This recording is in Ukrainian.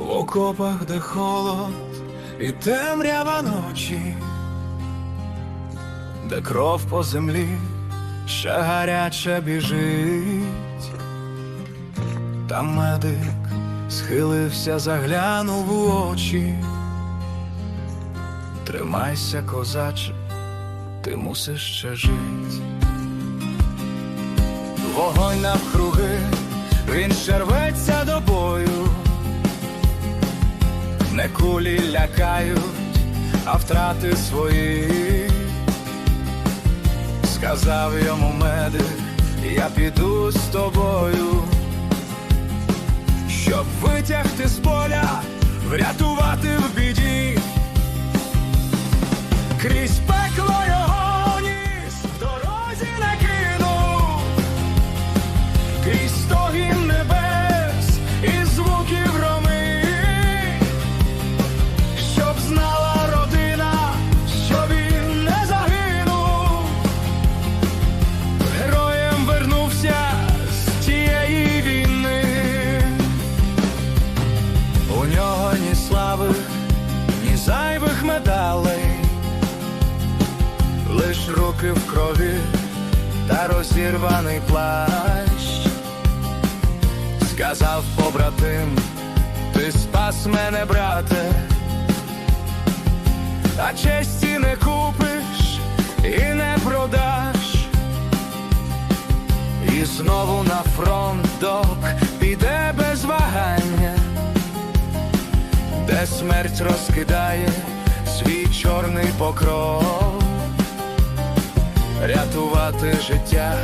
окопах, де холод і темрява ночі, де кров по землі ще гаряче біжить, там медик схилився, заглянув у очі. Тримайся, козаче, ти мусиш ще жить. Вогонь навкруги, він ще Не кулі лякають, а втрати свої. Сказав йому медик, я піду з тобою, щоб витягти з поля, врятувати в біді. Крізь слави, ні зайвих медалей, лиш руки в крові та розірваний плащ. Сказав побратим, ти спас мене, брате, а честі не купиш і не продаш. І знову на фронт док смерть розкидає свій чорний покров, рятувати життя